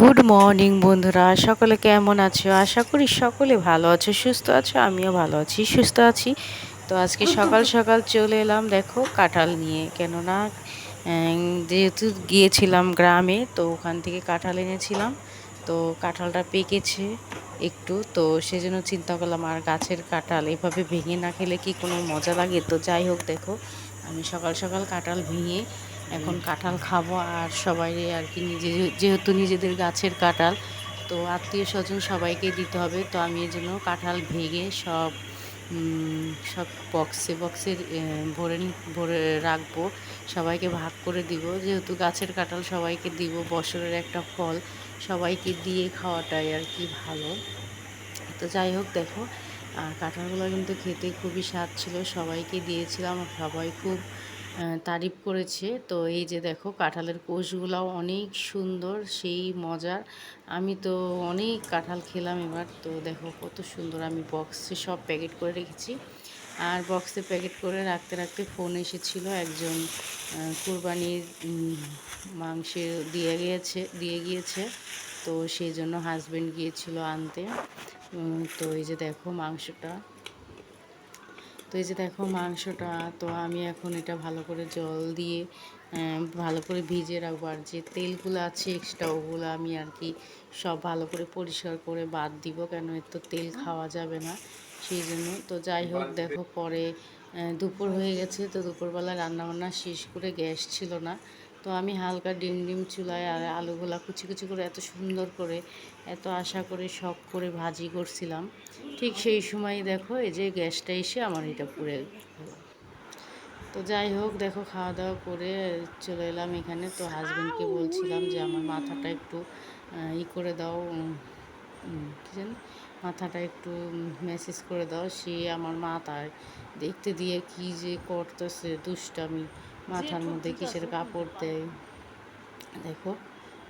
Good morning বন্ধুরা। সকলে কেমন আছো? আশা করি সকলে ভালো আছো, সুস্থ আছো, আমিও ভালো আছি, সুস্থ আছি। তো আজকে সকাল সকাল চলে এলাম, দেখো, কাঁঠাল নিয়ে। কেননা যেহেতু গিয়েছিলাম গ্রামে, তো ওখান থেকে কাঁঠাল এনেছিলাম। তো কাঁঠালটা পেকেছে একটু, তো সেজন্য চিন্তা করলাম, আর গাছের কাঁঠাল এভাবে ভেঙে না খেলে কি কোনো মজা লাগে? তো যাই হোক, দেখো, আমি সকাল সকাল কাঁঠাল ভেঙে এখন কাঁঠাল খাব আর সবাই আর কি নিজে যেহেতু নিজেদের গাছের কাঁঠাল, তো আত্মীয় স্বজন সবাইকে দিতে হবে। তো আমি এই জন্য কাঁঠাল ভেঙে সব সব বক্সে বক্সে ভরে ভরে রাখব। সবাইকে ভাগ করে দিব। যেহেতু গাছের কাঁঠাল সবাইকে দিব, বছরের একটা ফল, সবাইকে দিয়ে খাওয়াটাই আর কি ভালো। তো যাই হোক, দেখো আর কাঁঠালগুলো কিন্তু খেতে খুবই স্বাদ ছিল। সবাইকে দিয়েছিলাম সবাই খুব তারিফ করেছে। তো এই যে দেখো, কাঁঠালের কোষগুলাও অনেক সুন্দর, সেই মজার। আমি তো অনেক কাঁঠাল খেলাম এবার। তো দেখো, কত সুন্দর আমি বক্সে সব প্যাকেট করে রেখেছি। আর বক্সে প্যাকেট করে রাখতে রাখতে ফোন এসেছিল একজন কুরবানির মাংস দিয়ে গিয়েছে দিয়ে গিয়েছে। তো সেই জন্য হাজব্যান্ড গিয়েছিল আনতে। তো এই যে দেখো মাংসটা। তো এই যে দেখো মাংসটা, তো আমি এখন এটা ভালো করে জল দিয়ে ভালো করে ভিজিয়ে রাখব। আর যে তেলগুলো আছে এক্সট্রা ওগুলো আমি আর কি সব ভালো করে পরিষ্কার করে বাদ দিব, কেন এর তো তেল খাওয়া যাবে না। সেই জন্য তো যাই হোক, দেখো পরে দুপুর হয়ে গেছে, তো দুপুরবেলা রান্নাবান্না শেষ করে গ্যাস ছিল না। তো আমি হালকা ডিম ডিম চুলায় আর আলুগুলা কুচি কুচি করে এত সুন্দর করে এত আশা করে শখ করে ভাজি করছিলাম। ঠিক সেই সময় দেখো এই যে গ্যাসটা এসে আমার এটা পুড়ে তো যাই হোক দেখো খাওয়া দাওয়া করে চলে এলাম এখানে। তো হাজব্যান্ডকে বলছিলাম যে আমার মাথাটা একটু ই করে দাও উম, জানি মাথাটা একটু মেসেজ করে দাও। সে আমার মাথায় দেখতে দিয়ে কি যে করতেছে দুষ্টামি। মাথার মধ্যে কিসের কাপড় দেয়? দেখো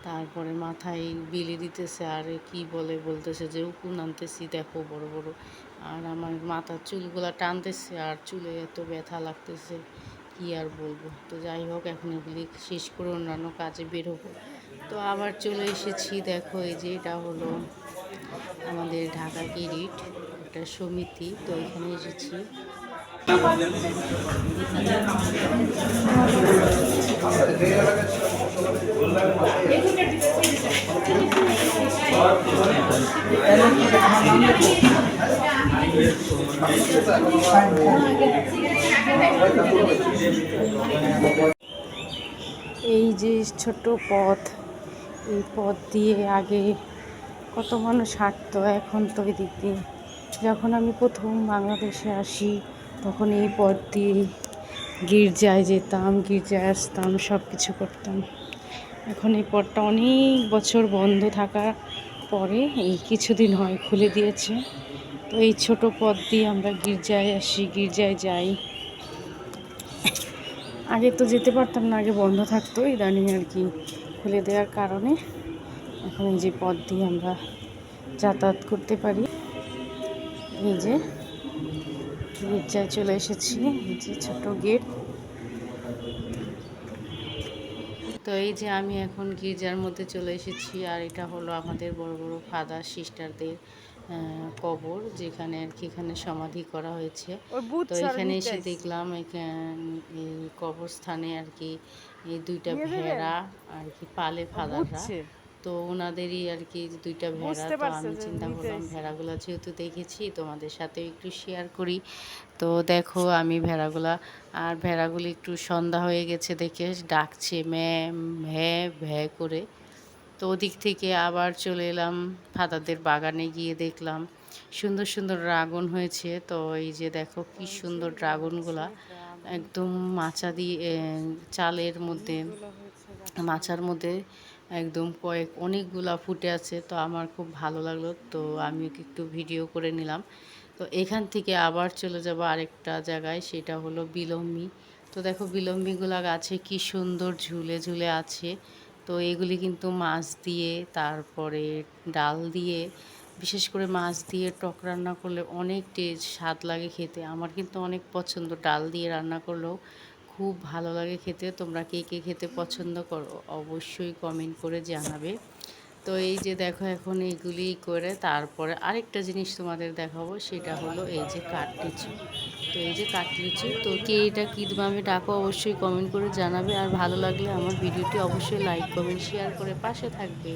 তারপরে মাথায় বিলি দিতেছে আর কি বলে বলতেছে যে উকুন আনতেছি দেখো বড় বড়। আর আমার মাথার চুলগুলা টানতেছে আর চুলে এত ব্যথা লাগতেছে কি আর বলব? তো যাই হোক এখন এগুলি শেষ করে অন্যান্য কাজে বেরোবো। তো আবার চলে এসেছি দেখো এই যে এটা হলো আমাদের ঢাকা কিরিট একটা সমিতি। তো এখানে এসেছি। এই যে ছোট পথ, এই পথ দিয়ে আগে কত মানুষ হাঁটতো, এখন তো ওই দিক দিয়ে। যখন আমি প্রথম বাংলাদেশে আসি তখন এই পথ দিয়ে গির্জায় যেতাম, গির্জায় আসতাম সব কিছু করতাম। এখন এই পথটা অনেক বছর বন্ধ থাকার পরে এই কিছুদিন হয় খুলে দিয়েছে। তো এই ছোট পথ দিয়ে আমরা গির্জায় আসি, গির্জায় যাই। আগে তো যেতে পারতাম না, আগে বন্ধ থাকতো ইদানিং আর কি খুলে দেওয়ার কারণে। এখন এই যে পথ দিয়ে আমরা যাতায়াত করতে পারি। এই যে গির্জায় চলে এসেছি? যে ছোট গেট। তো এই যে আমি এখন গির্জার মধ্যে চলে এসেছি আর এটা হলো আমাদের বড় বড় ফাদার সিস্টারদের কবর যেখানে আর কি এখানে সমাধি করা হয়েছে। তো এখানে এসে দেখলাম এখানে এই কবরস্থানে আর কি এই দুইটা ভেড়া আর কি পালে ফাদাররা। তো ওনাদেরই আর কি দুইটা ভেড়া তো আমি চিন্তা করলাম ভেড়াগুলো যেহেতু দেখেছি তোমাদের সাথে একটু শেয়ার করি। তো দেখো আমি ভেড়াগুলা আর ভেড়াগুলি একটু সন্ধ্যা হয়ে গেছে দেখে ডাকছে ম্যা ভ্যা ভ্যা করে। তো ওদিক থেকে আবার চলে এলাম ফাদারদের বাগানে গিয়ে দেখলাম। সুন্দর সুন্দর ড্রাগন হয়েছে তো এই যে দেখো কি সুন্দর ড্রাগনগুলা। একদম মাচা দিয়ে চালের মধ্যে মাচার মধ্যে একদম কয়েক, অনেকগুলা ফুটে আছে, তো আমার খুব ভালো লাগল। তো আমি একটু ভিডিও করে নিলাম। তো এখান থেকে আবার চলে যাব আরেকটা জায়গায়, সেটা হলো বিলম্বি। তো দেখো বিলম্বিগুলা গাছে কি সুন্দর ঝুলে ঝুলে আছে। তো এগুলি কিন্তু মাছ দিয়ে, তারপরে ডাল দিয়ে, বিশেষ করে মাছ দিয়ে টক রান্না করলে অনেক টেস্ট স্বাদ লাগে খেতে। আমার কিন্তু অনেক পছন্দ ডাল দিয়ে রান্না করলেও। খুব ভালো লাগে খেতে। তোমরা কে কে খেতে পছন্দ করো অবশ্যই কমেন্ট করে জানাবে। তো এই যে দেখো এখন এইগুলি করে তারপরে আরেকটা জিনিস তোমাদের দেখাবো, সেটা হলো এই যে কাঠলিচু। তো এই যে কাঠলিচু, তো কে এটা কী আমি ডাকো অবশ্যই কমেন্ট করে জানাবে। আর ভালো লাগলে আমার ভিডিওটি অবশ্যই লাইক কমেন্ট শেয়ার করে পাশে থাকবে।